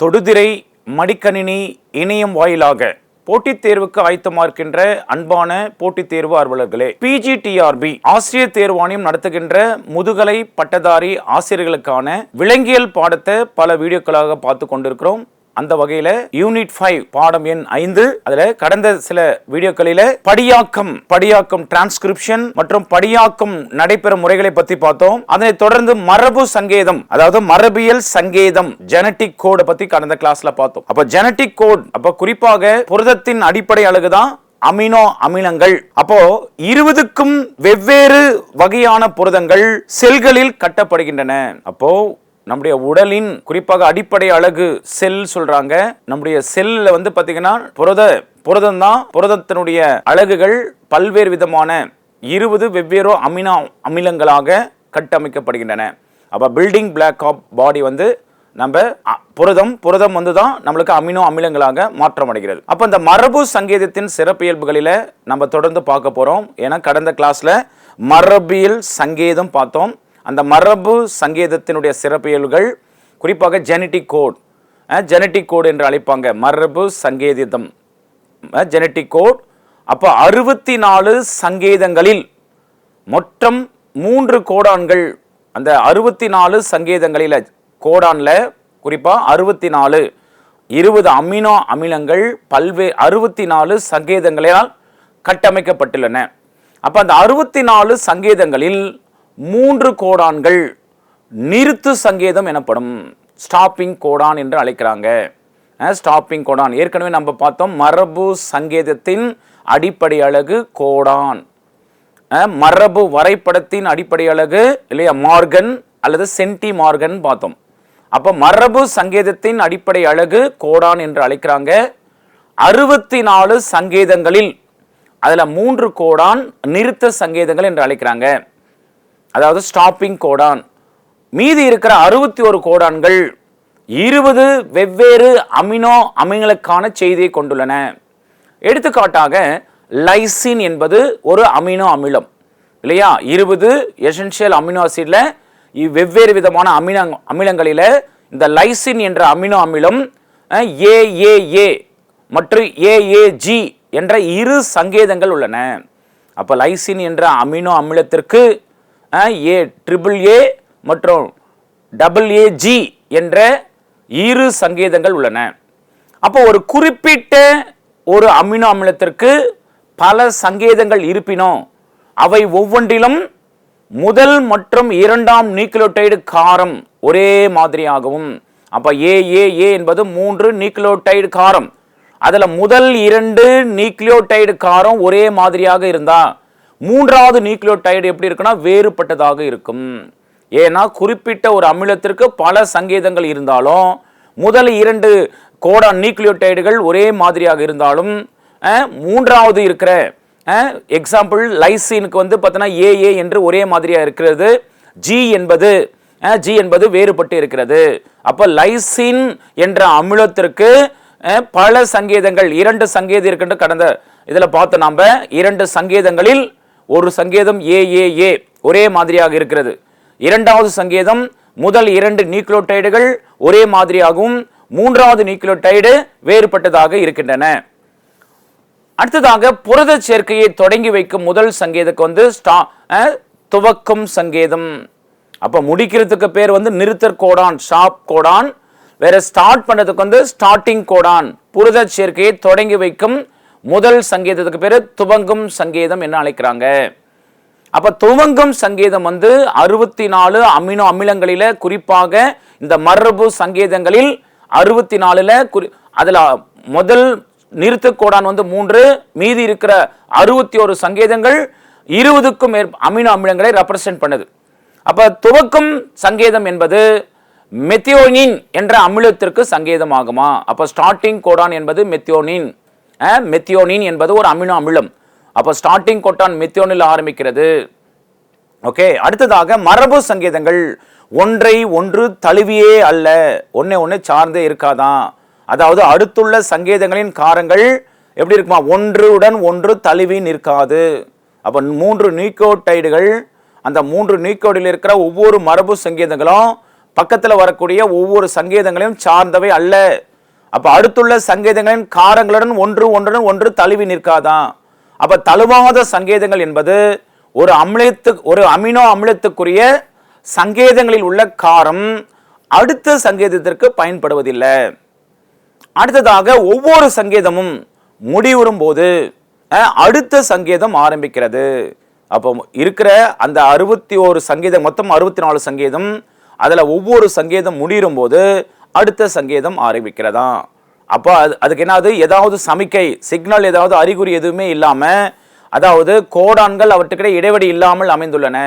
தொடுதிரை மடிக்கணினி இணையம் வாயிலாக போட்டித் தேர்வுக்கு ஆயத்தமா அன்பான போட்டித் தேர்வு ஆர்வலர்களே பிஜிடிஆர்பி ஆசிரியர் தேர்வாணையம் நடத்துகின்ற முதுகலை பட்டதாரி ஆசிரியர்களுக்கான விலங்கியல் பாடத்தை பல வீடியோக்களாக பார்த்து கொண்டிருக்கிறோம். அந்த வகையில யூனிட் ஃபைவ் பாடம் எண் ஐந்து அதுல கடந்த சில வீடியோக்களில படியாக்கம் படியாக்கம் டிரான்ஸ்கிரிப்ஷன் மற்றும் படியாக்கம் நடைபெறும் முறைகளை பத்தி பார்த்தோம். அதனை தொடர்ந்து மரபு சங்கேதம் அதாவது மரபியல் சங்கேதம் ஜெனட்டிக் கோடு பத்தி கடந்த கிளாஸ்ல பார்த்தோம். அப்ப ஜெனட்டிக் கோட் அப்ப குறிப்பாக புரதத்தின் அடிப்படை அழகுதான் அமினோ அமிலங்கள். அப்போ இருபதுக்கும் வெவ்வேறு வகையான புரதங்கள் செல்களில் கட்டப்படுகின்றன. அப்போ நம்முடைய உடலின் குறிப்பாக அடிப்படை அழகு செல் சொல்றாங்க. நம்முடைய செல்ல வந்து பாத்தீங்கன்னா புரத புரதம் தான் புரதத்தினுடைய அழகுகள் பல்வேறு விதமான இருபது வெவ்வேறு அமினோ அமிலங்களாக கட்டமைக்கப்படுகின்றன. அப்போ பில்டிங் பிளாக் ஆஃப் பாடி வந்து நம்ம புரதம் புரதம் வந்து தான் நம்மளுக்கு அமினோ அமிலங்களாக மாற்றம் அடைகிறது அப்போ இந்த மரபு சங்கேதத்தின் சிறப்பியல்புகளில் நம்ம தொடர்ந்து பார்க்க போகிறோம் ஏன்னா கடந்த கிளாஸில் மரபியல் சங்கேதம் பார்த்தோம். அந்த மரபு சங்கேதத்தினுடைய சிறப்பியல்கள் குறிப்பாக ஜெனட்டிக் கோட் ஜெனட்டிக் கோட் என்று அழைப்பாங்க. மரபு சங்கேதிதம் ஜெனட்டிக் கோட் அப்போ அறுபத்தி நாலு சங்கேதங்களில் மொத்தம் மூன்று கோடான்கள் அந்த அறுபத்தி நாலு சங்கேதங்களில் கோடானில் குறிப்பாக அறுபத்தி நாலு இருபது அமினோ அமிலங்கள் பல்வேறு அறுபத்தி நாலு சங்கேதங்களால் கட்டமைக்கப்பட்டுள்ளன. அப்போ அந்த அறுபத்தி நாலு சங்கேதங்களில் மூன்று கோடான்கள் நிறுத்து சங்கேதம் எனப்படும் ஸ்டாப்பிங் கோடான் என்று அழைக்கிறாங்க. Stopping codon. ஏற்கனவே நம்ம பார்த்தோம் மரபு சங்கேதத்தின் அடிப்படை அழகு கோடான். மரபு வரைபடத்தின் அடிப்படை அழகு இல்லையா மார்கன் அல்லது சென்டி மார்கன் பார்த்தோம். அப்போ மரபு சங்கேதத்தின் அடிப்படை அழகு கோடான் என்று அழைக்கிறாங்க. அறுபத்தி நாலு சங்கேதங்களில் அதில் மூன்று கோடான் நிறுத்த சங்கேதங்கள் என்று அழைக்கிறாங்க. அதாவது ஸ்டாப்பிங் கோடான் மீதி இருக்கிற அறுபத்தி ஒரு கோடான்கள் இருபது வெவ்வேறு அமினோ அமிலங்களுக்கான செய்தியை கொண்டுள்ளன. எடுத்துக்காட்டாக லைசின் என்பது ஒரு அமினோ அமிலம் இல்லையா? இருபது எசென்ஷியல் அமினோ ஆசிடில் வெவ்வேறு விதமான அமின அமிலங்களில் இந்த லைசின் என்ற அமினோ அமிலம் ஏஏஏ மற்றும் ஏஏஜி என்ற இரு சங்கேதங்கள் உள்ளன. அப்போ லைசின் என்ற அமினோ அமிலத்திற்கு ஏ ட்ரிபிள் ஏ மற்றும் டபுள் ஏஜி என்ற இரு சங்கேதங்கள் உள்ளன. அப்போ ஒரு குறிப்பிட்ட ஒரு அமினோ அமிலத்திற்கு பல சங்கேதங்கள் இருப்பினும். அவை ஒவ்வொன்றிலும் முதல் மற்றும் இரண்டாம் நியூக்ளியோடைடு காரம் ஒரே மாதிரியாகவும் அப்போ ஏ ஏ ஏ என்பது மூன்று நியூக்ளியோடைடு காரம். அதில் முதல் இரண்டு நியூக்ளியோடைடு காரம் ஒரே மாதிரியாக இருந்தால் மூன்றாவது நியூக்ளியோடைடு எப்படி இருக்குன்னா வேறுபட்டதாக இருக்கும். ஏன்னா குறிப்பிட்ட ஒரு அமிலத்திற்கு பல சங்கேதங்கள் இருந்தாலும் முதல் இரண்டு கோடா நியூக்ளியோடைடுகள் ஒரே மாதிரியாக இருந்தாலும் மூன்றாவது இருக்கிற எக்ஸாம்பிள் லைசீனுக்கு வந்து பார்த்தோன்னா ஏஏ என்று ஒரே மாதிரியாக இருக்கிறது. ஜி என்பது ஜி என்பது வேறுபட்டு இருக்கிறது. அப்போ லைசின் என்ற அமிலத்திற்கு பல சங்கேதங்கள் இரண்டு சங்கேதம் இருக்கின்ற கடந்த இதில் பார்த்தோம் நாம் இரண்டு சங்கேதங்களில் ஒரு சங்கேதம் ஏஏஏ ஒரே மாதிரியாக இருக்கிறது. இரண்டாவது சங்கேதம் முதல் இரண்டு நியூக்ளியோடைடுகள் ஒரே மாதிரியாகவும் மூன்றாவது நியூக்ளியோடைடு வேறுபட்டதாக இருக்கின்றன. அடுத்ததாக புரத சேர்க்கையை தொடங்கி வைக்கும் முதல் சங்கேதக்கு வந்து ஸ்டா அஹ், துவக்கும் சங்கேதம். அப்போ முடிக்கிறதுக்கு பேர் வந்து நிறுத்தற் கோடான் ஷாப் கோடான். வேற ஸ்டார்ட் பண்ணதுக்கு வந்து ஸ்டார்டிங் கோடான். புரத சேர்க்கையை தொடங்கி வைக்கும் முதல் சங்கேதத்துக்கு பேர் துவங்கும் சங்கேதம் என்ன அழைக்கிறாங்க? அப்ப துவங்கும் சங்கேதம் வந்து அறுபத்தி நாலு அமினோ அமிலங்களில குறிப்பாக இந்த மரபு சங்கேதங்களில் அறுபத்தி நாலுல குறி அதுல முதல் நிறுத்தக்கோடான் வந்து மூன்று மீதி இருக்கிற அறுபத்தி ஒரு சங்கேதங்கள் இருபதுக்கும் மேற் அமினோ அமிலங்களை ரெப்ரசென்ட் பண்ணுது. அப்ப துவக்கும் சங்கேதம் என்பது மெத்தியோனின் என்ற அமிலத்திற்கு சங்கேதம் ஆகுமா? அப்ப ஸ்டார்டிங் கோடான் என்பது மெத்தியோனின் மெத்தியோனின் என்பது ஒரு அமினோ அமிலம். அப்போ ஸ்டார்டிங் கொட்டான் மெத்தியோனில் ஆரம்பிக்கிறது. ஓகே அடுத்ததாக மரபு சங்கீதங்கள் ஒன்றை ஒன்று தழுவியே அல்ல ஒன்றே ஒன்று சார்ந்தே இருக்காதான் அதாவது அடுத்துள்ள சங்கீதங்களின் காரங்கள் எப்படி இருக்குமா? ஒன்றுடன் ஒன்று தழுவி நிற்காது. அப்போ மூன்று நியூக்கோடைடுகள் அந்த மூன்று நியூக்கோடில் இருக்கிற ஒவ்வொரு மரபு சங்கீதங்களும் பக்கத்தில் வரக்கூடிய ஒவ்வொரு சங்கீதங்களையும் சார்ந்தவை அல்ல. அப்போ அடுத்துள்ள சங்கேதங்களின் காரங்களுடன் ஒன்று ஒன்றுடன் ஒன்று தழுவி நிற்காதான். அப்போ தழுவாத சங்கேதங்கள் என்பது ஒரு அமிலத்து ஒரு அமினோ அமிலத்துக்குரிய சங்கேதங்களில் உள்ள காரம் அடுத்த சங்கேதத்திற்கு பயன்படுவதில்லை. அடுத்ததாக ஒவ்வொரு சங்கேதமும் முடிவுறும் போது அடுத்த சங்கேதம் ஆரம்பிக்கிறது. அப்போ இருக்கிற அந்த அறுபத்தி ஒரு சங்கீதம் மொத்தம் அறுபத்தி நாலு சங்கீதம் அதில் ஒவ்வொரு சங்கீதம் முடியும் போது அடுத்த சங்கீதம் ஆரம்பிக்கிறதா? அப்போ அது அதுக்கு என்னது ஏதாவது சமிக்கை சிக்னல் ஏதாவது அறிகுறி எதுவுமே இல்லாமல் அதாவது கோடான்கள் அவற்றுக்கிட்ட இடைவெளி இல்லாமல் அமைந்துள்ளன.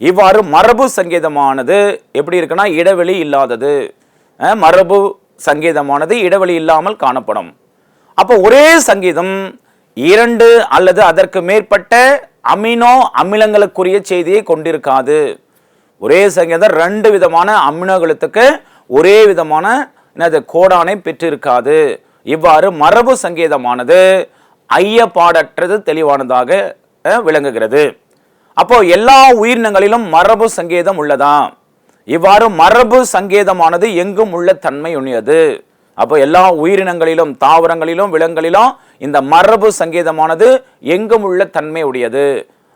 இவ்வாறு மரபு சங்கீதமானது எப்படி இருக்குன்னா இடைவெளி இல்லாதது. மரபு சங்கீதமானது இடைவெளி இல்லாமல் காணப்படும். அப்போ ஒரே சங்கீதம் இரண்டு அல்லது அதற்கு மேற்பட்ட அமினோ அமிலங்களுக்குரிய செய்தியை கொண்டிருக்காது. ஒரே சங்கீதம் ரெண்டு விதமான அமினோகளுக்கு ஒரே விதமான என்னது கோடானை பெற்றிருக்காது. இவ்வாறு மரபு சங்கீதமானது ஐயப்பாடற்றது தெளிவானதாக விளங்குகிறது. அப்போ எல்லா உயிரினங்களிலும் மரபு சங்கேதம் உள்ளதா? இவ்வாறு மரபு சங்கேதமானது எங்கும் உள்ள தன்மை உடையது அப்போ எல்லா உயிரினங்களிலும் தாவரங்களிலும் விலங்குகளிலும் இந்த மரபு சங்கேதமானது எங்கும் உள்ள தன்மை உடையது.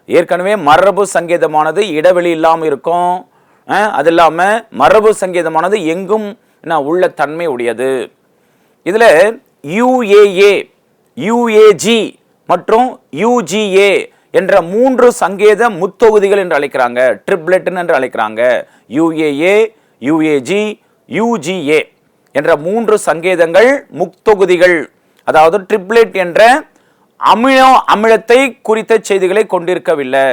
ஏற்கனவே மரபு சங்கேதமானது இடைவெளி இல்லாமல் இருக்கும். அது இல்லாமல் மரபு சங்கீதமானது எங்கும் நான் உள்ள தன்மை உடையது. இதில் யுஏஏ யுஏஜி மற்றும் யுஜிஏ என்ற மூன்று சங்கேத முத்தொகுதிகள் என்று அழைக்கிறாங்க. ட்ரிப்லெட்னு என்று அழைக்கிறாங்க. யுஏஏ யுஏஜி யுஜிஏ என்ற மூன்று சங்கேதங்கள் முத்தொகுதிகள். அதாவது ட்ரிப்லெட் என்ற அமினோ அமிலத்தை குறித்த செய்திகளை கொண்டிருக்கவில்லை.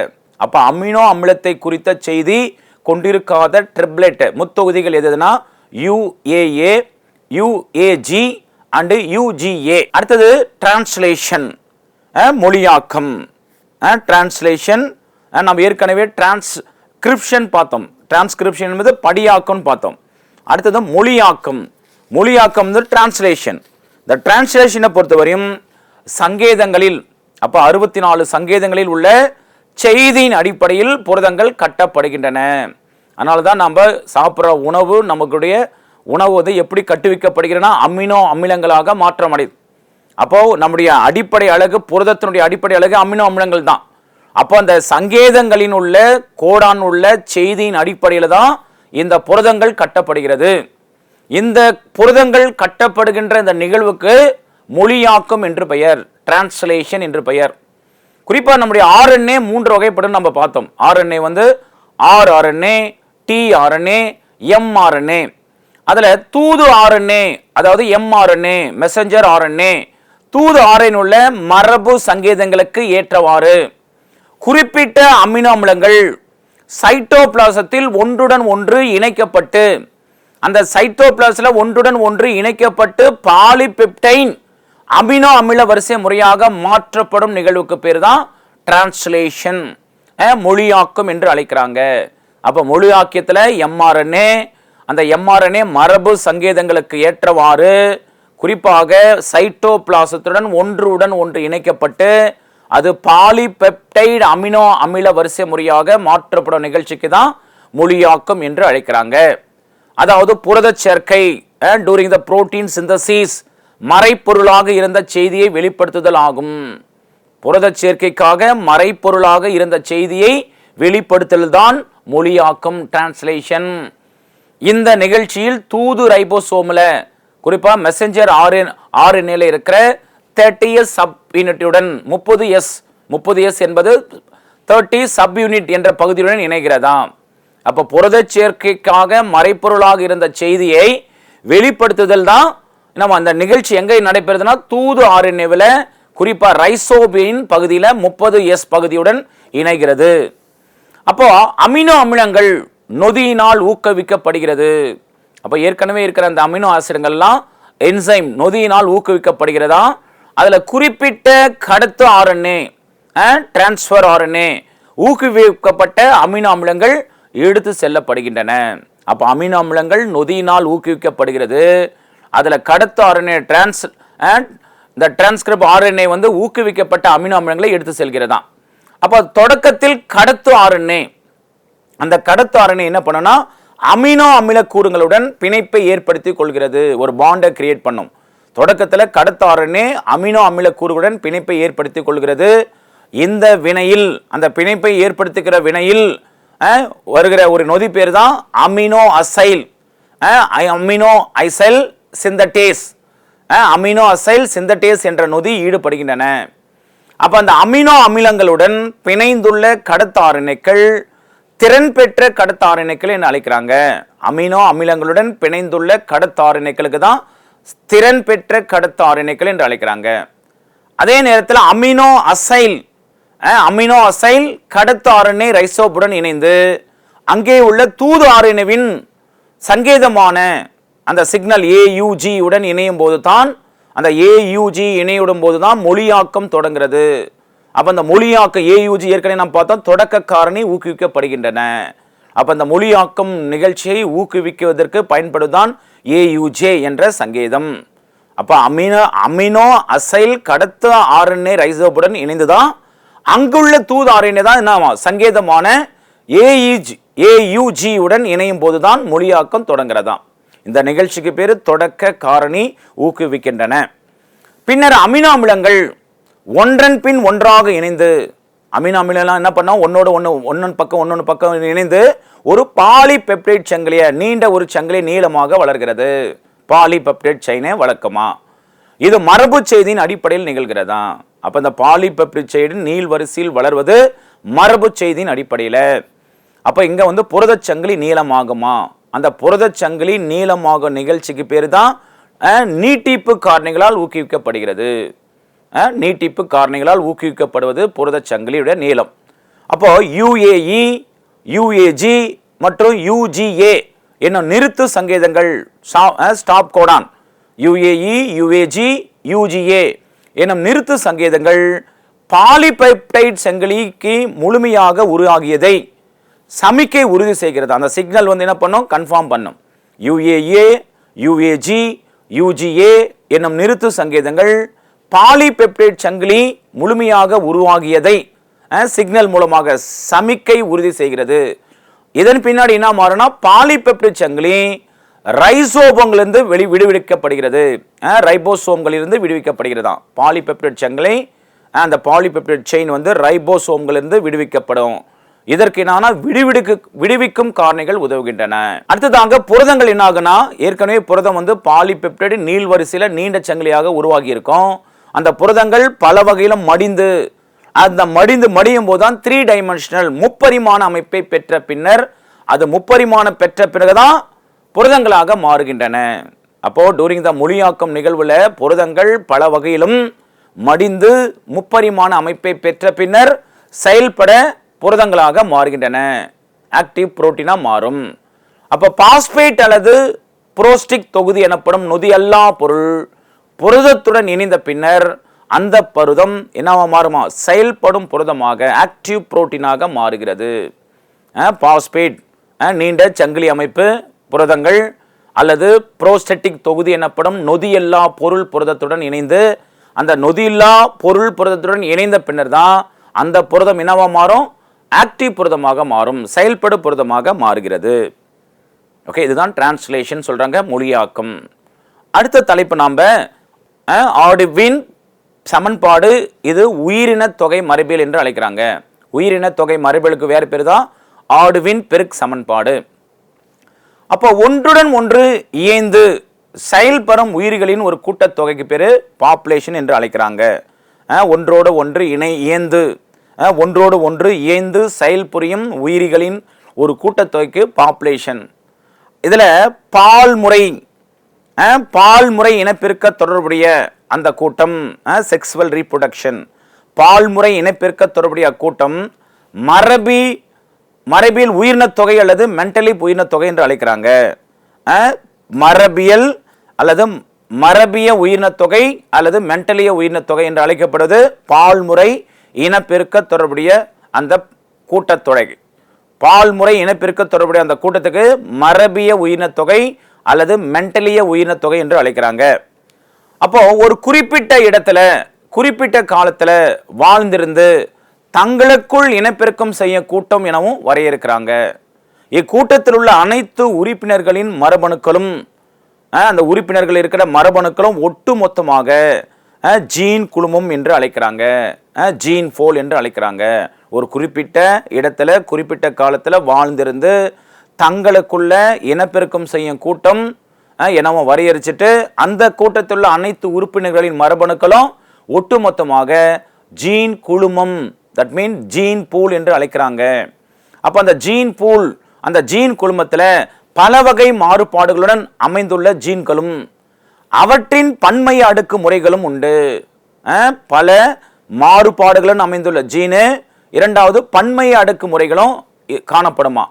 அப்போ அமினோ அமிலத்தை குறித்த செய்தி கொண்டிருக்காத ட்ரிப்ளெட் முத்தொகுதிகள் எதுனா யுஏஏ யுஏஜி அண்டு யுஜிஏ அடுத்தது டிரான்ஸ்லேஷன் மொழியாக்கம். டிரான்ஸ்லேஷன் நம்ம ஏற்கனவே டிரான்ஸ்கிரிப்ஷன் பார்த்தோம். டிரான்ஸ்கிரிப்ஷன் என்பது படியாக்கம்னு பார்த்தோம். அடுத்தது மொழியாக்கம். மொழியாக்கம் வந்து டிரான்ஸ்லேஷன் இந்த டிரான்ஸ்லேஷனை பொறுத்தவரையும் சங்கேதங்களில் அப்போ அறுபத்தி நாலு சங்கேதங்களில் உள்ள செய்தியின் அடிப்படையில் புரதங்கள் கட்டப்படுகின்றன. அதனால தான் நம்ம சாப்பிட்ற உணவு நமக்குடைய உணவு வந்து எப்படி கட்டுவிக்கப்படுகிறனா அமினோ அமிலங்களாக மாற்றம் அடையுது அப்போது நம்முடைய அடிப்படை அழகு புரதத்தினுடைய அடிப்படை அழகு அமினோ அமிலங்கள் தான். அப்போ அந்த சங்கேதங்களின் உள்ள கோடான் உள்ள செய்தியின் அடிப்படையில் தான் இந்த புரதங்கள் கட்டப்படுகிறது. இந்த புரதங்கள் கட்டப்படுகின்ற இந்த நிகழ்வுக்கு மொழியாக்கம் என்று பெயர் டிரான்ஸ்லேஷன் என்று பெயர். குறிப்பா நம்முடைய ஆர்என்ஏ மூன்று வகைப்படும் நம்ம பார்த்தோம். ஆர்என்ஏ வந்து R RNA T RNA mRNA அதில் தூது ஆர்என்ஏ அதாவது எம்ஆர்என்ஏ மெசஞ்சர் ஆர்என்ஏ தூது ஆர்என் உள்ள மரபு சங்கேதங்களுக்கு ஏற்றவாறு. குறிப்பிட்ட அமினோ அமிலங்கள் சைட்டோபிளாசத்தில் ஒன்றுடன் ஒன்று இணைக்கப்பட்டு அந்த சைட்டோபிளாஸில் ஒன்றுடன் ஒன்று இணைக்கப்பட்டு பாலிபெப்டைன் அமினோ அமில வரிசை முறையாக மாற்றப்படும் நிகழ்வுக்கு பேர் தான் டிரான்ஸ்லேஷன் மொழியாக்கம் என்று அழைக்கிறாங்க. அப்போ மொழியாக்கியத்தில் எம்ஆர்என்ஏ அந்த எம்ஆர்என்ஏ மரபு சங்கேதங்களுக்கு ஏற்றவாறு குறிப்பாக சைட்டோபிளாசத்துடன் ஒன்றுடன் ஒன்று இணைக்கப்பட்டு அது பாலிபெப்டைடு அமினோ அமில வரிசை முறையாக மாற்றப்படும் நிகழ்ச்சிக்கு தான் மொழியாக்கம் என்று அழைக்கிறாங்க. அதாவது புரதச் சேர்க்கை டூரிங் த புரோட்டீன் சிந்தசிஸ் மறைப்பொருளாக இருந்த செய்தியை வெளிப்படுத்துதல் ஆகும் புரதச் சேர்க்கைக்காக மறைப்பொருளாக இருந்த செய்தியை வெளிப்படுத்தல் தான் மொழியாக்கம் டிரான்ஸ்லேஷன் இந்த நிகழ்ச்சியில் தூது ரைபோசோமில் குறிப்பாக மெசஞ்சர் ஆர்என் ஆர்என்ஏல இருக்கிற தேர்ட்டி எஸ் சப் யூனிட்டுடன் முப்பது எஸ் முப்பது எஸ் என்பது தேர்ட்டி சப் யூனிட் என்ற பகுதியுடன் இணைகிறதா? அப்போ புரதச் சேர்க்கைக்காக மறைப்பொருளாக இருந்த செய்தியை வெளிப்படுத்துதல் தான் நம்ம அந்த நிகழ்ச்சி எங்கே நடைபெறுதுன்னா தூது ஆர்என்ஏவில் குறிப்பாக ரைசோபின் பகுதியில் முப்பது எஸ் பகுதியுடன் இணைகிறது. அப்போது அமினோ அமிலங்கள் நொதியினால் ஊக்குவிக்கப்படுகிறது. அப்போ ஏற்கனவே இருக்கிற அந்த அமினோ ஆசிரங்கள்லாம் என்சைம் நொதியினால் ஊக்குவிக்கப்படுகிறதா? அதில் குறிப்பிட்ட கடத்து ஆர்என்ஏ டிரான்ஸ்ஃபர் ஆர்என்ஏ ஊக்குவிக்கப்பட்ட அமினோ அமிலங்கள் எடுத்து செல்லப்படுகின்றன. அப்போ அமினோ அமிலங்கள் நொதியினால் ஊக்குவிக்கப்படுகிறது. அதில் கடத்து ஆர்என்ஏ டிரான்ஸ் இந்த டிரான்ஸ்கிரிப்ட் ஆர்என்ஏ வந்து ஊக்குவிக்கப்பட்ட அமினோ அமிலங்களை எடுத்து செல்கிறதா. அப்போ தொடக்கத்தில் கடத்து ஆர்என்ஏ அந்த கடத்து ஆர்என்ஏ என்ன பண்ணுன்னா அமினோ அமிலக்கூறுகளுடன் பிணைப்பை ஏற்படுத்தி கொள்கிறது. ஒரு பாண்டை கிரியேட் பண்ணும். தொடக்கத்தில் கடத்து ஆர்என்ஏ அமினோ அமிலக்கூறுகளுடன் பிணைப்பை ஏற்படுத்தி கொள்கிறது. இந்த வினையில் அந்த பிணைப்பை ஏற்படுத்துகிற வினையில் வருகிற ஒரு நொதி பேர் தான் amino acyl. Amino acyl synthetase amino acyl synthetase என்ற நொதி ஈடுபடுகின்றன. அப்போ அந்த அமினோ அமிலங்களுடன் பிணைந்துள்ள கடத்தாரணைக்கள் திறன் பெற்ற கடத்தாரணைக்கள் என்று அழைக்கிறாங்க? அமினோ அமிலங்களுடன் பிணைந்துள்ள கடத்தாரணைக்களுக்கு தான் திறன் பெற்ற கடத்தாரணைக்கள் என்று அழைக்கிறாங்க. அதே நேரத்தில் அமினோ அசைல் அமினோ அசைல் கடத்தாரணை ரைசோப்புடன் இணைந்து அங்கே உள்ள தூது ஆர்என்ஏவின் சங்கேதமான அந்த சிக்னல் ஏயுஜி உடன் இணையும் போது தான் அந்த ஏயுஜி இணையிடும் போது தான் மொழியாக்கம் தொடங்கிறது. அப்போ அந்த மொழியாக்கம் ஏயுஜி ஏற்கனவே நாம் பார்த்தோம் தொடக்க காரணி ஊக்குவிக்கப்படுகின்றன. அப்போ அந்த மொழியாக்கம் நிகழ்ச்சியை ஊக்குவிக்குவதற்கு பயன்படுதான் ஏயுஜே என்ற சங்கேதம். அப்போ அமினோ அமினோ அசைல் கடத்த ஆர்என்ஏ ரைசோபுடன் இணைந்துதான் அங்குள்ள தூது ஆர்என்ஏ தான் என்ன சங்கேதமான ஏஇஜி ஏயுஜி உடன் இணையும் போதுதான் மொழியாக்கம் தொடங்குறதாம். இந்த நிகழ்ச்சிக்கு பேர் தொடக்க காரணி ஊக்குவிக்கின்றன. பின்னர் அமினோ அமிலங்கள் ஒன்றன் பின் ஒன்றாக இணைந்து அமினோ அமிலம்லாம் என்ன பண்ணோம் ஒன்னோட ஒன்று ஒன்னொன்று பக்கம் ஒன்னொன்று பக்கம் இணைந்து ஒரு பாலிபெப்டைட் சங்கிலிய நீண்ட ஒரு சங்கிலி நீளமாக வளர்கிறது. பாலிபெப்டைட் செயினே வழக்கமா இது மரபு செய்தியின் அடிப்படையில் நிகழ்கிறதா? அப்ப இந்த பாலிபெப்டைட் செயின் நீள் வரிசையில் வளர்வது மரபு செய்தியின் அடிப்படையில். அப்போ இங்கே வந்து புரதச் சங்கிலி நீளமாகுமா? அந்த புரதச் சங்கிலி நீளமாகும் நிகழ்ச்சிக்கு பேர் தான் நீட்டிப்பு காரணிகளால் ஊக்குவிக்கப்படுகிறது. நீட்டிப்பு காரணிகளால் ஊக்குவிக்கப்படுவது புரதச் சங்கிலியுடைய நீளம். அப்போ யுஏஇ யுஏஜி மற்றும் யுஜிஏ என்னும் நிறுத்து சங்கேதங்கள் stop codon UAE UAG UGA எனும் நிறுத்து சங்கேதங்கள் பாலிபெப்டைட் சங்கிலிக்கு முழுமையாக உருவாகியதை சமிக்கை உறுதி செய்கிறது. அந்த சிக்னல் வந்து என்ன பண்ணும்? கன்ஃபார்ம் பண்ணும். யுஏஏ யுஏஜி யுஜிஏ என்னும் நிறுத்து சங்கேதங்கள் பாலிபெப்டைட் சங்கிலி முழுமையாக உருவாகியதை சிக்னல் மூலமாக சமிக்கை உறுதி செய்கிறது. இதன் பின்னாடி என்ன மாறும்னா பாலிபெப்டைட் சங்கிலி ரைசோபங்களிலிருந்து வெளி விடுவிக்கப்படுகிறது. ரைபோசோம்களிலிருந்து விடுவிக்கப்படுகிறதாம் பாலிபெப்டைட் சங்கிலி அந்த பாலிபெப்டைட் செயின் வந்து ரைபோசோம்களிலிருந்து விடுவிக்கப்படும். இதற்கு என்னான விடுவிடுக்கு விடுவிக்கும் காரணிகள் உதவுகின்றன. அடுத்ததாக புரதங்கள் என்ன ஆகுனா ஏற்கனவே புரதம் வந்து பாலிபெப்டைடு நீள்வரிசையில நீண்ட சங்கிலியாக உருவாகி இருக்கும் அந்த புரதங்கள் பல வகையிலும் மடிந்து அந்த மடிந்து மடியும் போதுதான் த்ரீ டைமென்ஷனல் முப்பரிமாண அமைப்பை பெற்ற பின்னர் அது முப்பரிமாணம் பெற்ற பிறகுதான் புரதங்களாக மாறுகின்றன. அப்போ டூரிங் த மொழியாக்கம் நிகழ்வுல புரதங்கள் பல வகையிலும் மடிந்து முப்பரிமாண அமைப்பை பெற்ற பின்னர் செயல்பட புரதங்களாக மாறுகின்றன. ஆக்டிவ் புரோட்டீனாக மாறும். அப்போ பாஸ்பேட் அல்லது புரோஸ்டிக் தொகுதி எனப்படும் நொதியல்லா பொருள் புரதத்துடன் இணைந்த பின்னர் அந்த பருதம் என்னவா மாறுமா? செயல்படும் புரதமாக ஆக்டிவ் புரோட்டீனாக மாறுகிறது. பாஸ்பேட் நீண்ட சங்கிலி அமைப்பு புரதங்கள் அல்லது புரோஸ்டெட்டிக் தொகுதி எனப்படும் நொதியல்லா பொருள் புரதத்துடன் இணைந்து அந்த நொதியில்லா பொருள் புரதத்துடன் இணைந்த பின்னர் தான் அந்த புரதம் என்னவா மாறும்? ஆக்டிவ் புரதமாக மாறும் செயல்படு புரதமாக மாறுகிறது. ஓகே இதுதான் டிரான்ஸ்லேஷன் சொல்கிறாங்க மொழியாக்கம். அடுத்த தலைப்பு நாம் அஹ், ஆடுவின் சமன்பாடு இது உயிரின தொகை மரபியல் என்று அழைக்கிறாங்க. உயிரின தொகை மரபியலுக்கு வேறு பேர் தான் ஆடுவின் பெருக் சமன்பாடு. அப்போ ஒன்றுடன் ஒன்று இயைந்து செயல்படும் உயிர்களின் ஒரு கூட்டத்தொகைக்கு பேர் பாப்புலேஷன் என்று அழைக்கிறாங்க. அஹ், ஒன்றோடு ஒன்று இணை இயந்து ஒன்றோடு ஒன்று இயைந்து செயல்புரியும் உயிரிகளின் ஒரு கூட்டத்தொகைக்கு பாப்புலேஷன் இதில் பால்முறை அஹ், பால்முறை இனப்பெருக்க தொடர்புடைய அந்த கூட்டம் செக்ஸுவல் ரீப்ரொடக்ஷன் பால்முறை இனப்பெருக்க தொடர்புடைய கூட்டம் மரபி மரபியல் உயிரினத் தொகை அல்லது மென்டலி உயிரினத் தொகை என்று அழைக்கிறாங்க. மரபியல் அல்லது மரபிய உயிரினத் தொகை அல்லது மென்டலிய உயிரினத் தொகை என்று அழைக்கப்படுவது பால்முறை இனப்பெருக்க தொடர்புடைய அந்த கூட்டத்தொகை பால்முறை இனப்பெருக்க தொடர்புடைய அந்த கூட்டத்துக்கு மரபிய உயிரினத் தொகை அல்லது மென்டலிய உயிரினத்தொகை என்று அழைக்கிறாங்க. அப்போ ஒரு குறிப்பிட்ட இடத்துல குறிப்பிட்ட காலத்தில் வாழ்ந்திருந்து தங்களுக்குள் இனப்பெருக்கம் செய்ய கூட்டம் எனவும் வரையறுக்கிறாங்க. இக்கூட்டத்தில் உள்ள அனைத்து உறுப்பினர்களின் மரபணுக்களும் அந்த உறுப்பினர்கள் இருக்கிற மரபணுக்களும் ஒட்டுமொத்தமாக மொத்தமாக ஜீன் குழுமம் என்று அழைக்கிறாங்க. ஜீன் ஃபோல் என்று அழைக்கிறாங்க. ஒரு குறிப்பிட்ட இடத்துல குறிப்பிட்ட காலத்தில் வாழ்ந்திருந்து தங்களுக்குள்ள இனப்பெருக்கம் செய்யும் கூட்டம் எனவும் வரையறிச்சிட்டு வரையறுச்சிட்டு அந்த கூட்டத்தில் உள்ள அனைத்து உறுப்பினர்களின் மரபணுக்களும் ஒட்டுமொத்தமாக ஜீன் குழுமம் தட் மீன் ஜீன் பூல் என்று அழைக்கிறாங்க. அப்போ அந்த ஜீன் பூல் அந்த ஜீன் குழுமத்தில் பல வகை மாறுபாடுகளுடன் அமைந்துள்ள ஜீன்களும் அவற்றின் பன்மை அடுக்கு முறைகளும் உண்டு. பல மாறுபாடுகளும் அமைந்துள்ள ஜீனு இரண்டாவது பன்மை அடுக்கு முறைகளும் இ- காணப்படுமா?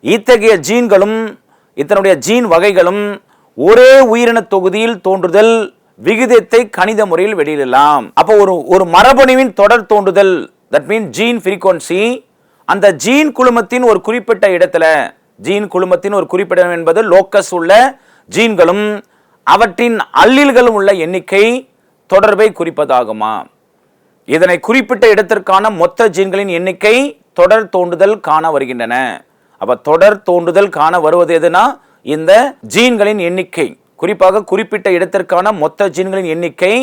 இத்தகைய ஜீன்களும் இத்தனுடைய ஜீன் வகைகளும் ஒரே உயிரின தொகுதியில் தோன்றுதல் விகிதத்தை கணித முறையில் வெளியிடலாம். அப்போ ஒரு ஒரு மரபணுவின் தொடர் தோன்றுதல் தட் மீன் ஜீன் ஃப்ரீக்வன்சி அந்த ஜீன் குழுமத்தின் ஒரு குறிப்பிட்ட இடத்துல ஜீன் குழுமத்தின் ஒரு குறிப்பிடம் என்பது லோக்கஸ் உள்ள ஜீன்களும் அவற்றின் அல்லில்களும் உள்ள எண்ணிக்கை தொடர்பை குறிப்பதாகுமா? இதனை குறிப்பிட்ட இடத்திற்கான மொத்த ஜீன்களின் எண்ணிக்கை தொடர் தோன்றுதல் காண வருகின்றன. அப்போ தொடர் தோன்றுதல் காண வருவது எதுனா? இந்த ஜீன்களின் எண்ணிக்கை. குறிப்பாக குறிப்பிட்ட இடத்திற்கான மொத்த ஜீன்களின் எண்ணிக்கை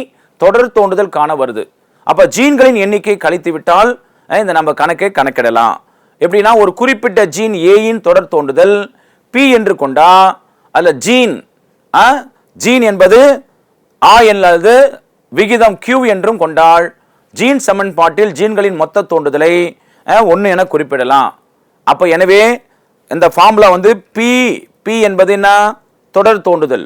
தொடர் தோன்றுதல் காண வருது. அப்போ ஜீன்களின் எண்ணிக்கை கழித்து விட்டால் இந்த நம்ம கணக்கை கணக்கிடலாம். எப்படின்னா ஒரு குறிப்பிட்ட ஜீன் ஏயின் தொடர் தோன்றுதல் பி என்று கொண்டா அல்ல ஜீன் ஆ, ஜீன் என்பது ஆ அல்லது விகிதம் கியூ என்றும் கொண்டால் ஜீன் சமன்பாட்டில் ஜீன்களின் மொத்த தோன்றுதலை ஒன்று என குறிப்பிடலாம். அப்போ எனவே இந்த ஃபார்முலா வந்து பி பி என்பது என்ன? தொடர் தோன்றுதல்.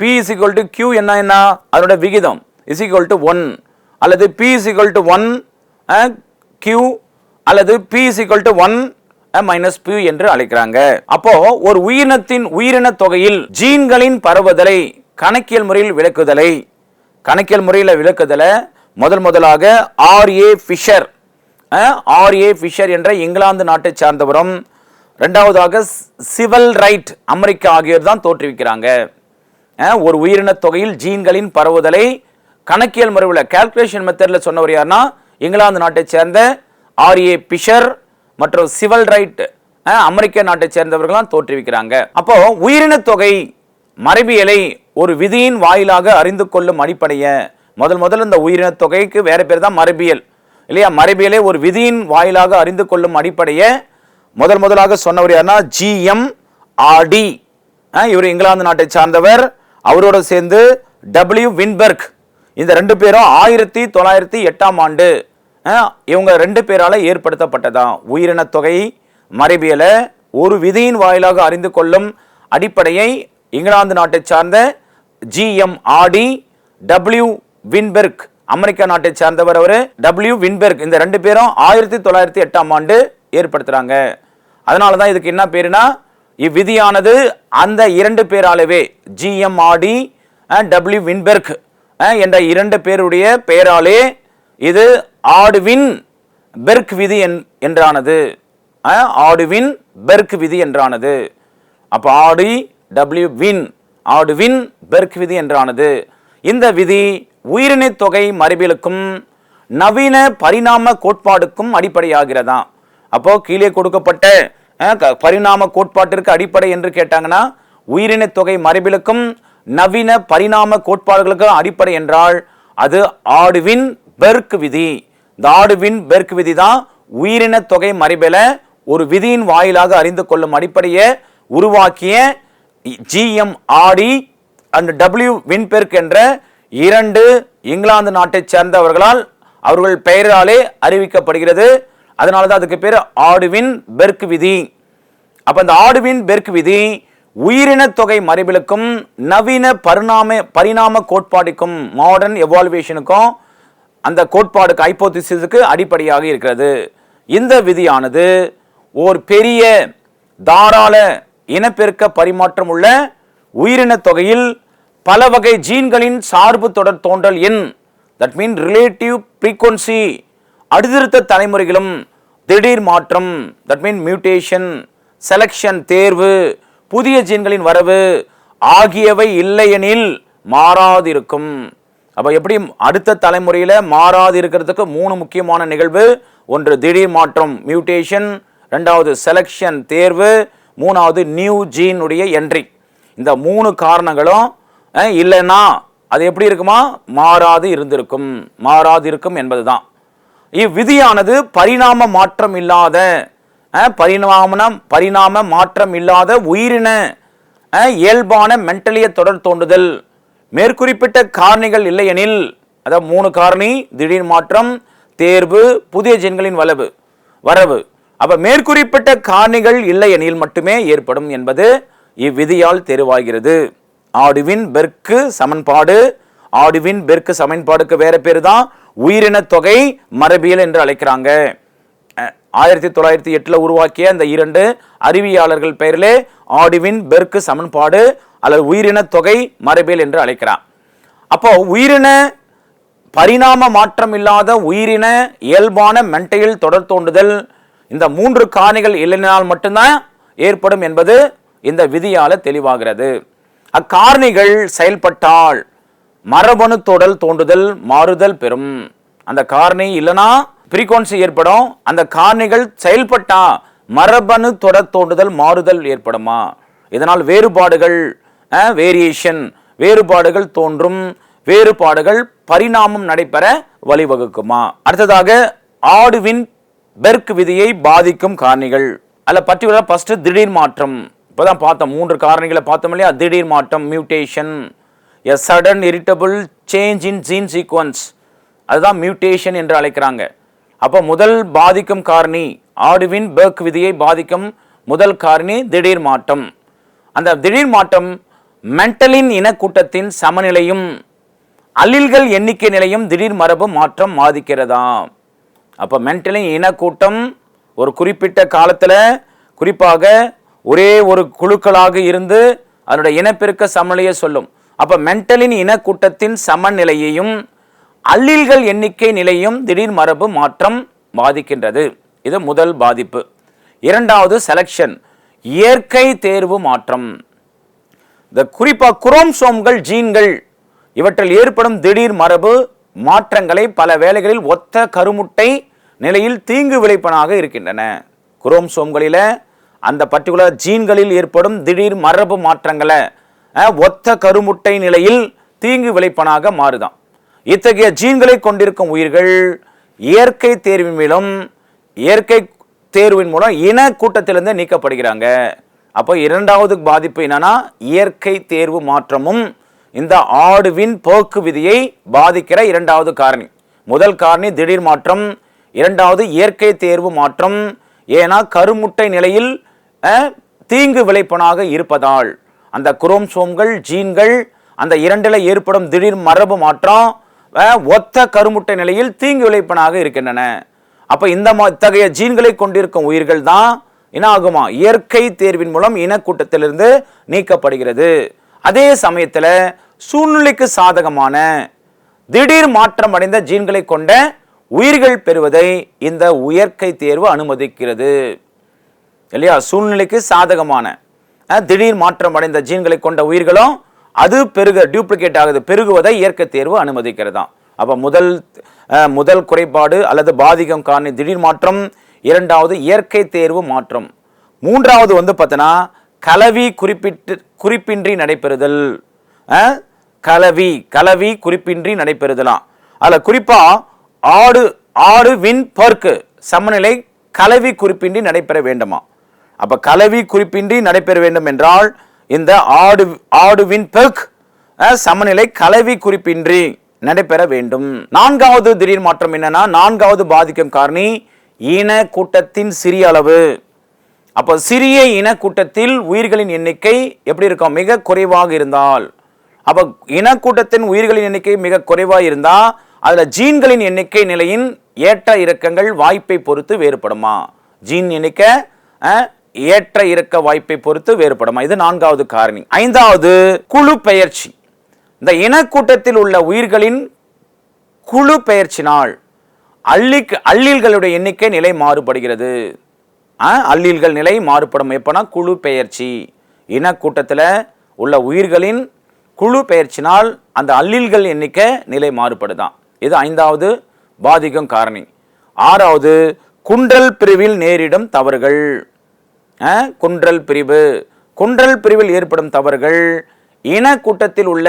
P is equal to Q என்ன என்ன? அதனோட விகிதம் இஸ் ஈக்குவல் டு ஒன் அல்லது P is equal to one Q அல்லது P is equal to one minus P என்று அழைக்கிறாங்க. அப்போ ஒரு உயிரினத்தின் உயிரின தொகையில் ஜீன்களின் பரவுதலை கணக்கியல் முறையில் விளக்குதலை கணக்கியல் முறையில் விளக்குதலை முதல் முதலாக R A Fisher R A Fisher என்ற இங்கிலாந்து நாட்டை சார்ந்தவரும் ரெண்டாவதாக சிவல் ரைட் அமெரிக்கா ஆகியோர் தான் தோற்றுவிக்கிறாங்க. ஒரு உயிரின தொகையில் ஜீன்களின் பரவுதலை கணக்கியல் முறையில் கால்குலேஷன் மெத்தடில் சொன்னவர் யாருன்னா இங்கிலாந்து நாட்டை சேர்ந்த ஆர் ஏ பிஷர் மற்றும் சிவல் ரைட் அமெரிக்க நாட்டை சேர்ந்தவர்களாம் தோற்றுவிக்கிறாங்க. அப்போ உயிரின தொகை மரபியலை ஒரு விதியின் வாயிலாக அறிந்து கொள்ளும் அடிப்படையை முதல் முதல்ல இந்த உயிரின தொகைக்கு வேற பேர் தான் மரபியல். இல்லையா? மரபியலை ஒரு விதியின் வாயிலாக அறிந்து கொள்ளும் அடிப்படையை முதல் முதலாக சொன்னவர் யாருன்னா ஜிஎம் ஆர்டி இவர் இங்கிலாந்து நாட்டை சார்ந்தவர். அவரோட சேர்ந்து டபிள்யூ வின்பர்க். இந்த ரெண்டு பேரும் ஆயிரத்தி தொள்ளாயிரத்தி எட்டாம் ஆண்டு இவங்க ரெண்டு பேரால் ஏற்படுத்தப்பட்டதா? உயிரின தொகை மரபியலை ஒரு விதியின் வாயிலாக அறிந்து கொள்ளும் அடிப்படையை இங்கிலாந்து நாட்டை சார்ந்த ஜிஎம் ஆடி டபிள்யூ வின்பெர்க் அமெரிக்கா நாட்டை சார்ந்தவர் அவர் டபிள்யூ வின்பெர்க் இந்த ரெண்டு பேரும் ஆயிரத்தி தொள்ளாயிரத்தி எட்டாம் ஆண்டு ஏற்படுத்துகிறாங்க அதனால தான் இதுக்கு என்ன பேருனா இவ்விதியானது அந்த இரண்டு பேராலவே ஜிஎம்ஆர்டி டபிள்யூ வின்பெர்க் என்ற இரண்டு பேருடைய பெயராலே இது ஆடுவின் பெர்க் விதி என்- என்றானது. ஆடுவின் பெர்க் விதி என்றானது. அப்போ ஆடி டபிள்யூ வின். ஆடுவின் பெர்க் விதி என்றானது. இந்த விதி உயிரினை தொகை மரபியலுக்கும் நவீன பரிணாம கோட்பாடுக்கும் அடிப்படையாகிறதா? அப்போ கீழே கொடுக்கப்பட்ட பரிணாம கோட்பாட்டிற்கு அடிப்படை என்று கேட்டாங்கன்னா உயிரின தொகை மரபிலுக்கும் நவீன பரிணாம கோட்பாடுகளுக்கும் அடிப்படை என்றால் அது ஆடுவின் பெர்க் விதி. இந்த ஆடுவின் பெர்க் விதி தான் உயிரின தொகை மரபியல ஒரு விதியின் வாயிலாக அறிந்து கொள்ளும் அடிப்படையை உருவாக்கிய ஜிஎம் ஆடி அண்ட் டபிள்யூ வின்பெர்க் என்ற இரண்டு இங்கிலாந்து நாட்டைச் சேர்ந்தவர்களால் அவர்கள் பெயராலே அறிவிக்கப்படுகிறது. அதனால தான் அதுக்கு பேர் ஆடுவின் பெர்க் விதி. அப்போ இந்த ஆடுவின் பெர்க் விதி உயிரின தொகை மறைபிலுக்கும் நவீன பரிணாம பரிணாம கோட்பாடுக்கும் மாடர்ன் எவால்வேஷனுக்கும் அந்த கோட்பாடுக்கு ஐப்போதிசிஸுக்கு அடிப்படையாக இருக்கிறது. இந்த விதியானது ஓர் பெரிய தாராள இனப்பெருக்க பரிமாற்றம் உள்ள உயிரின தொகையில் பல வகை ஜீன்களின் சார்பு தொடர் தோன்றல் எண் தட் மீன் ரிலேட்டிவ் ஃப்ரீக்வன்சி அடுத்திருத்த தலைமுறைகளும் திடீர் மாற்றம் தட் மீன் மியூட்டேஷன் செலக்ஷன் தேர்வு புதிய ஜீன்களின் வரவு ஆகியவை இல்லையெனில் மாறாதிருக்கும். அப்போ எப்படி அடுத்த தலைமுறையில் மாறாது இருக்கிறதுக்கு மூணு முக்கியமான நிகழ்வு? ஒன்று திடீர் மாற்றம் மியூட்டேஷன் ரெண்டாவது செலெக்ஷன் தேர்வு மூணாவது நியூ ஜீனுடைய என்ட்ரி இந்த மூணு காரணங்களும் இல்லைன்னா அது எப்படி இருக்குமா? மாறாது இருந்திருக்கும். மாறாது இருக்கும் என்பது தான் இவ்விதியானது பரிணாம மாற்றம் இல்லாத பரிணாமனம் பரிணாம மாற்றம் இல்லாத உயிரின இயல்பான மென்டலிய தொடர் தோண்டுதல். மேற்குறிப்பிட்ட காரணிகள் இல்லையெனில் அதாவது மூணு காரணி திடீர் மாற்றம் தேர்வு புதிய ஜென்களின் வளவு வரவு. அப்போ மேற்குறிப்பிட்ட காரணிகள் இல்லையெனில் மட்டுமே ஏற்படும் என்பது இவ்விதியால் தெரிவாகிறது. ஆடுவின் பெர்க்கு சமன்பாடு ஆடுவின் பெர்க்கு சமன்பாடுக்கு வேற பேர் தான் உயிரின தொகை மரபியல் என்று அழைக்கிறாங்க. ஆயிரத்தி தொள்ளாயிரத்தி எட்டில் உருவாக்கிய அந்த இரண்டு அறிவியாளர்கள் பெயரிலே ஆடிவின் பெர்க்கு சமன்பாடு அல்லது உயிரின தொகை மரபியல் என்று அழைக்கிறான் அப்போ உயிரின பரிணாம மாற்றம் இல்லாத உயிரின இயல்பான மென்டையில் தொடர் தோண்டுதல் இந்த மூன்று காரணிகள் இல்லைனால் மட்டும்தான் ஏற்படும் என்பது இந்த விதியால் தெளிவாகிறது. அக்காரணிகள் செயல்பட்டால் மரபணு தொடல் தோண்டுதல் மாறுதல் பெறும். அந்த காரணி இல்லைனா ஃப்ரீக்குவன்சி ஏற்படும். அந்த காரணிகள் செயல்பட்டா மரபணு தொடர் தோண்டுதல் மாறுதல் ஏற்படுமா? இதனால் வேறுபாடுகள் வேரியேஷன் வேறுபாடுகள் தோன்றும். வேறுபாடுகள் பரிணாமம் நடைபெற வழிவகுக்குமா? அடுத்ததாக ஆடுவின் பெர்க் விதியை பாதிக்கும் காரணிகள். அல்ல பர்டிகுலராக ஃபஸ்ட்டு திடீர் மாற்றம். இப்போதான் பார்த்தோம் மூன்று காரணிகளை பார்த்தோம் இல்லையா? திடீர் மாற்றம் mutation a sudden heritable change in gene sequence அதுதான் மியூட்டேஷன் என்று அழைக்கிறாங்க. அப்போ முதல் பாதிக்கும் காரணி ஆடுவின் பேர்க் விதியை பாதிக்கும் முதல் காரணி திடீர் மாற்றம். அந்த திடீர் மாற்றம் மென்டலின் இனக்கூட்டத்தின் சமநிலையும் அல்லில்கள் எண்ணிக்கை நிலையும் திடீர் மரபு மாற்றம் பாதிக்கிறதா? அப்போ மென்டலின் இனக்கூட்டம் ஒரு குறிப்பிட்ட காலத்தில் குறிப்பாக ஒரே ஒரு குழுக்களாக இருந்து அதனுடைய இனப்பெருக்க சமநிலையை சொல்லும். அப்போ மென்டலின் இனக்கூட்டத்தின் சமநிலையையும் அல்லில்கள் எண்ணிக்கை நிலையும் திடீர் மரபு மாற்றம் பாதிக்கின்றது. இது முதல் பாதிப்பு. இரண்டாவது செலக்ஷன் இயற்கை தேர்வு மாற்றம். இந்த குறிப்பாக குரோம்சோம்கள் ஜீன்கள் இவற்றில் ஏற்படும் திடீர் மரபு மாற்றங்களை பல வேளைகளில் ஒத்த கருமுட்டை நிலையில் தீங்கு விளைப்பனாக இருக்கின்றன. குரோம்சோம்களில் அந்த பர்டிகுலர் ஜீன்களில் ஏற்படும் திடீர் மரபு மாற்றங்களை ஒத்த கருமுட்டை நிலையில் தீங்கு விளைப்பனாக மாறுதான். இத்தகைய ஜீன்களை கொண்டிருக்கும் உயிர்கள் இயற்கை தேர்வின் மூலம் இயற்கை தேர்வின் மூலம் இன கூட்டத்திலிருந்து நீக்கப்படுகிறாங்க. அப்போ இரண்டாவது பாதிப்பு என்னன்னா இயற்கை தேர்வு மாற்றமும் இந்த ஆடுவின் போக்கு விதியை பாதிக்கிற இரண்டாவது காரணி. முதல் காரணி திடீர் மாற்றம் இரண்டாவது இயற்கை தேர்வு மாற்றம். ஏன்னா கருமுட்டை நிலையில் தீங்கு விளைப்பனாக இருப்பதால் அந்த குரோம்சோம்கள் ஜீன்கள் அந்த இரண்டில் ஏற்படும் திடீர் மரபு மாற்றம் ஒத்த கருமுட்டை நிலையில் தீங்கு விளைப்பனாக இருக்கின்றன. அப்போ இந்த மா- இத்தகைய ஜீன்களை கொண்டிருக்கும் உயிர்கள் தான் என்ன ஆகுமா இயற்கை தேர்வின் மூலம் இனக்கூட்டத்திலிருந்து நீக்கப்படுகிறது. அதே சமயத்தில் சூழ்நிலைக்கு சாதகமான திடீர் மாற்றம் அடைந்த ஜீன்களை கொண்ட உயிர்கள் பெறுவதை இந்த உயர்க்கை தேர்வு அனுமதிக்கிறது. இல்லையா? சூழ்நிலைக்கு சாதகமான திடீர் மாற்றம் அடைந்த ஜீன்களை கொண்ட உயிர்களும் அது பெருக டியூப்ளிகேட் ஆகுது பெருகுவதை இயற்கை தேர்வு அனுமதிக்கிறதாம். அப்போ முதல் முதல் குறைபாடு அல்லது பாதிகம் காரணி திடீர் மாற்றம் இரண்டாவது இயற்கை தேர்வு மாற்றம். மூன்றாவது வந்து பார்த்தோன்னா கலவி குறிப்பிட்டு குறிப்பின்றி நடைபெறுதல். கலவி கலவி குறிப்பின்றி நடைபெறுதலாம். அதில் குறிப்பாக ஆடு ஆடு வின் பர்க்கு சமநிலை கலவி குறிப்பின்றி நடைபெற வேண்டுமா அப்போ கலவி குறிப்பின்றி நடைபெற வேண்டும் என்றால் இந்த ஆடு ஆடுவின் பெர்க் சமநிலை கலவி குறிப்பின்றி நடைபெற வேண்டும். நான்காவது திடீர் மாற்றம் என்னன்னா நான்காவது பாதிக்கும் காரணி இன கூட்டத்தின் சிறிய அளவு. அப்போ சிறிய இன கூட்டத்தில் உயிர்களின் எண்ணிக்கை எப்படி இருக்கும்? மிக குறைவாக இருந்தால். அப்போ இனக்கூட்டத்தின் உயிர்களின் எண்ணிக்கை மிக குறைவாக இருந்தால் அதில் ஜீன்களின் எண்ணிக்கை நிலையின் ஏற்ற இறக்கங்கள் வாய்ப்பை பொறுத்து வேறுபடுமா? ஜீன் எண்ணிக்கை ஏற்ற இறக்க வாய்ப்பை பொறுத்து வேறுபடுமா. இது நான்காவது காரணி. ஐந்தாவது குழு பெயர்ச்சி. இந்த இனக்கூட்டத்தில் உள்ள உயிர்களின் குழு பெயர்ச்சினால் அள்ளி அள்ளில்களுடைய எண்ணிக்கை நிலை மாறுபடுகிறது. ஆ, நிலை மாறுபடும். எப்போனா குழு பெயர்ச்சி. இனக்கூட்டத்தில் உள்ள உயிர்களின் குழு பெயர்ச்சினால் அந்த அள்ளில்கள் எண்ணிக்கை நிலை மாறுபடுதான். இது ஐந்தாவது பாதிக்கும் காரணி. ஆறாவது குண்டல் பிரிவில் நேரிடும் தவறுகள். குன்றல் பிரிவு. குன்றல் பிரிவில் ஏற்படும் தவறுகள் இன கூட்டத்தில் உள்ள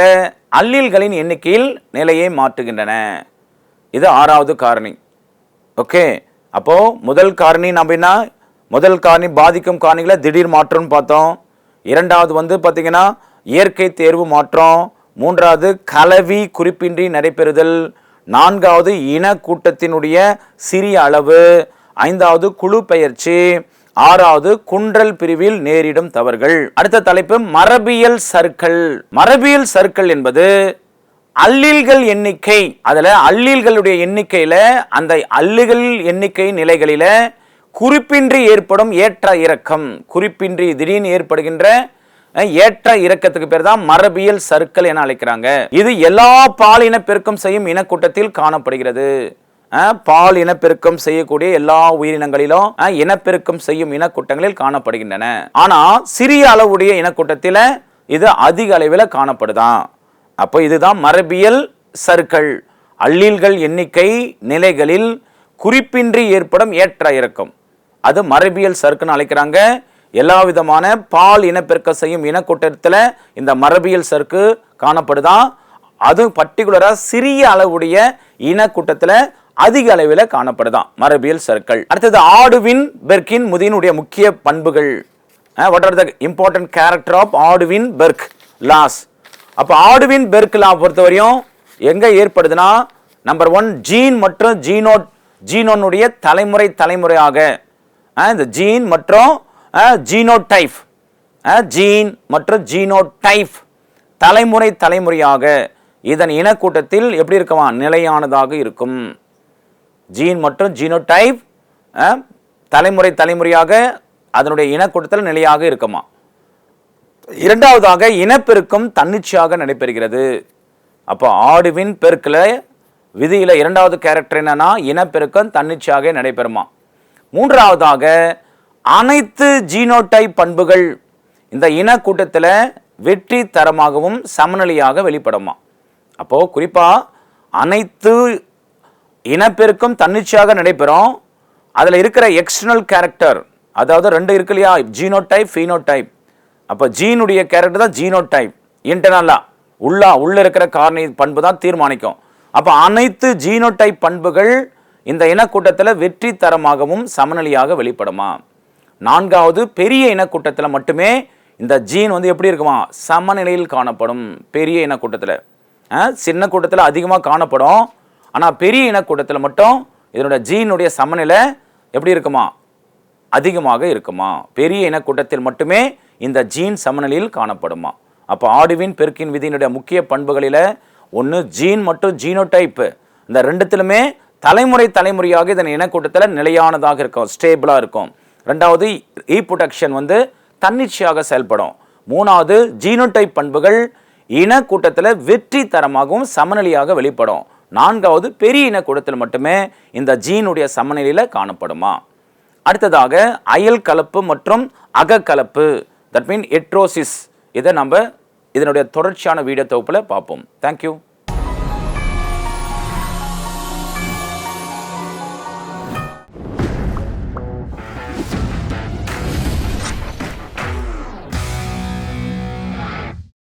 அல்லில்களின் எண்ணிக்கையில் நிலையை மாற்றுகின்றன. இது ஆறாவது காரணி. ஓகே? அப்போது முதல் காரணி அப்படின்னா முதல் காரணி பாதிக்கும் காரணிகளை திடீர் மாற்றம்னு பார்த்தோம். இரண்டாவது வந்து பார்த்திங்கன்னா இயற்கை தேர்வு மாற்றம். மூன்றாவது கலவி குறிப்பின்றி நடைபெறுதல். நான்காவது இன கூட்டத்தினுடைய சிறிய அளவு. ஐந்தாவது குழு பயிற்சி ஆறாவது குன்றல் பிரிவில் நேரிடும் தவறுகள். அடுத்த தலைப்பு மரபியல் சர்க்கிள் மரபியல் சர்க்கிள் என்பது அல்லீல்கள் எண்ணிக்கை. அதில் அல்லீல்களுடைய எண்ணிக்கையில் அந்த அல்லுகள் எண்ணிக்கை நிலைகளில் குறிப்பின்றி ஏற்படும் ஏற்ற இறக்கம். குறிப்பின்றி திடீர்னு ஏற்படுகின்ற ஏற்ற இறக்கத்துக்கு பேர் தான் மரபியல் சர்க்கிள் என அழைக்கிறாங்க. இது எல்லா பாலின பெருக்கம் செய்யும் இனக்கூட்டத்தில் காணப்படுகிறது. பால் இனப்பெருக்கம் செய்யக்கூடிய எல்லா உயிரினங்களிலும் இனப்பெருக்கம் செய்யும் இனக்கூட்டங்களில் காணப்படுகின்றன. ஆனால் சிறிய அளவுடைய இனக்கூட்டத்தில் இது அதிக அளவில் காணப்படுதான் அப்போ இதுதான் மரபியல் சருக்கள் அல்லீல்கள் எண்ணிக்கை நிலைகளில் குறிப்பின்றி ஏற்படும் ஏற்ற இறக்கம். அது மரபியல் சருக்குன்னு அழைக்கிறாங்க. எல்லா விதமான பால் இனப்பெருக்கம் செய்யும் இனக்கூட்டத்தில் இந்த மரபியல் சருக்கு காணப்படுதான் அதுவும் பர்டிகுலராக சிறிய அளவுடைய இனக்கூட்டத்தில் அதிக அளவில் காணப்படுதான். மரபியல் சர்க்கிள். அடுத்தது ஆடுவின் பெர்கின் முதியினுடைய முக்கிய பண்புகள். What are the important character of ஆடுவின் பெர்க்? Loss. அப்போ ஆடுவின் பெர்க் லா பொறுத்தவரையும் எங்கே ஏற்படுதுன்னா நம்பர் ஒன் ஜீன் மற்றும் ஜீனோட் ஜீனோனுடைய தலைமுறை தலைமுறையாக. இந்த ஜீன் மற்றும் ஜீனோடைப் ஜீன் மற்றும் ஜீனோடைப் தலைமுறை தலைமுறையாக. இதன் இனக்கூட்டத்தில் எப்படி இருக்குமா? நிலையானதாக இருக்கும். ஜீன் மற்றும் ஜீனோடைப் தலைமுறை தலைமுறையாக அதனுடைய இனக்கூட்டத்தில் நிலையாக இருக்குமா? இரண்டாவதாக இனப்பெருக்கம் தன்னிச்சையாக நடைபெறுகிறது. அப்போ ஆடுவின் பெருக்கில் விதியில் இரண்டாவது கேரக்டர் என்னன்னா இனப்பெருக்கம் தன்னிச்சையாக நடைபெறுமா? மூன்றாவதாக அனைத்து ஜீனோடைப் பண்புகள் இந்த இனக்கூட்டத்தில் வெற்றி தரமாகவும் சமநிலையாக வெளிப்படுமா? அப்போது குறிப்பாக அனைத்து இனப்பெருக்கம் தன்னிச்சையாக நடைபெறும். அதில் இருக்கிற எக்ஸ்டர்னல் கேரக்டர் அதாவது ரெண்டு இருக்கு இல்லையா? ஜீனோடைப் ஃபீனோடைப் அப்போ ஜீனுடைய கேரக்டர் தான் ஜீனோடைப் இன்டர்னலாக உள்ளா உள்ள இருக்கிற காரணி பண்பு தான் தீர்மானிக்கும். அப்போ அனைத்து ஜீனோடைப் பண்புகள் இந்த இனக்கூட்டத்தில் வெற்றி தரமாகவும் சமநிலையாக வெளிப்படுமா? நான்காவது பெரிய இனக்கூட்டத்தில் மட்டுமே இந்த ஜீன் வந்து எப்படி இருக்குமா? சமநிலையில் காணப்படும். பெரிய இனக்கூட்டத்தில். சின்ன கூட்டத்தில் அதிகமாக காணப்படும். ஆனால் பெரிய இனக்கூட்டத்தில் மட்டும் இதனோட ஜீனுடைய சமநிலை எப்படி இருக்குமா? அதிகமாக இருக்குமா? பெரிய இனக்கூட்டத்தில் மட்டுமே இந்த ஜீன் சமநிலையில் காணப்படுமா? அப்போ ஆடுவின் பெருக்கின் விதியினுடைய முக்கிய பண்புகளில் ஒன்று ஜீன் மற்றும் ஜீனோடைப்பு. இந்த ரெண்டுத்திலுமே தலைமுறை தலைமுறையாக இதன் இனக்கூட்டத்தில் நிலையானதாக இருக்கும் ஸ்டேபிளாக இருக்கும். ரெண்டாவது ரீப்ரொடக்ஷன் வந்து தன்னிச்சையாக செயல்படும். மூணாவது ஜீனோடைப் பண்புகள் இனக்கூட்டத்தில் வெற்றி தரமாகவும் சமநிலையாக வெளிப்படும். நான்காவது பெரிய இனக்கூடத்தில் மட்டுமே இந்த ஜீனுடைய சமநிலையில் காணப்படுமா? அடுத்ததாக அயல் கலப்பு மற்றும் அகக்கலப்பு தட் மீன் எட்ரோசிஸ். இதை நம்ம இதனுடைய தொடர்ச்சியான வீடியோ தொகுப்பில் பார்ப்போம். தேங்க்யூ